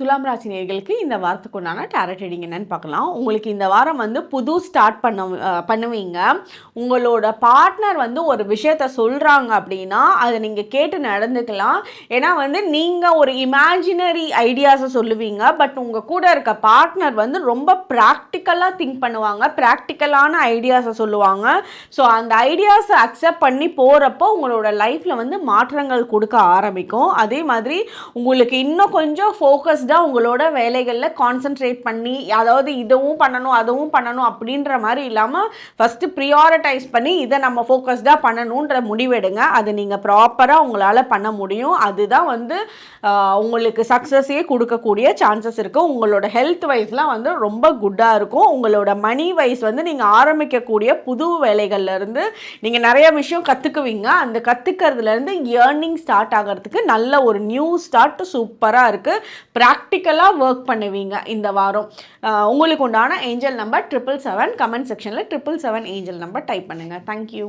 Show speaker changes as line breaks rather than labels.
துலாம் ராசி நேர்களுக்கு இந்த வாரத்துக்கு உண்டான டேரட் ரீடிங் என்னன்னு பார்க்கலாம். உங்களுக்கு இந்த வாரம் வந்து புது ஸ்டார்ட் பண்ண பண்ணுவீங்க. உங்களோட பார்ட்னர் வந்து ஒரு விஷயத்த சொல்கிறாங்க அப்படின்னா அதை நீங்கள் கேட்டு நடந்துக்கலாம். ஏன்னா வந்து நீங்கள் ஒரு இமேஜினரி ஐடியாஸை சொல்லுவீங்க. பட் உங்கள் கூட இருக்க பார்ட்னர் வந்து ரொம்ப ப்ராக்டிக்கலாக திங்க் பண்ணுவாங்க. ப்ராக்டிக்கலான ஐடியாஸை சொல்லுவாங்க. ஸோ அந்த ஐடியாஸை அக்செப்ட் பண்ணி போகிறப்போ உங்களோட லைஃப்பில் வந்து மாற்றங்கள் கொடுக்க ஆரம்பிக்கும். அதே மாதிரி உங்களுக்கு இன்னும் கொஞ்சம் ஃபோக்கஸ் ஃபோக்கஸ்டாக உங்களோட வேலைகளில் கான்சென்ட்ரேட் பண்ணி அதாவது இதுவும் பண்ணணும் அதுவும் பண்ணணும் அப்படின்ற மாதிரி இல்லாமல் ஃபஸ்ட்டு ப்ரியாரிட்டைஸ் பண்ணி இதை நம்ம ஃபோக்கஸ்டாக பண்ணணுன்ற முடிவெடுங்க அது நீங்கள் ப்ராப்பராக உங்களால் பண்ண முடியும். அதுதான் வந்து உங்களுக்கு சக்ஸஸே கொடுக்கக்கூடிய சான்சஸ் இருக்குது உங்களோட ஹெல்த் வைஸ்லாம் வந்து ரொம்ப குட்டாக இருக்கும். உங்களோட மணி வைஸ் வந்து நீங்கள் ஆரம்பிக்கக்கூடிய புது வேலைகள்லேருந்து நீங்கள் நிறைய விஷயம் கற்றுக்குவீங்க அந்த கற்றுக்கிறதுலேருந்து ஏர்னிங் ஸ்டார்ட் ஆகிறதுக்கு நல்ல ஒரு நியூ ஸ்டார்ட் சூப்பராக இருக்குது ப்ராக்டிக்கலாக ஒர்க் பண்ணுவீங்க இந்த வாரம். உங்களுக்கு உண்டான angel number triple seven comment செக்ஷனில் triple seven angel number type பண்ணுங்கள் தேங்க்யூ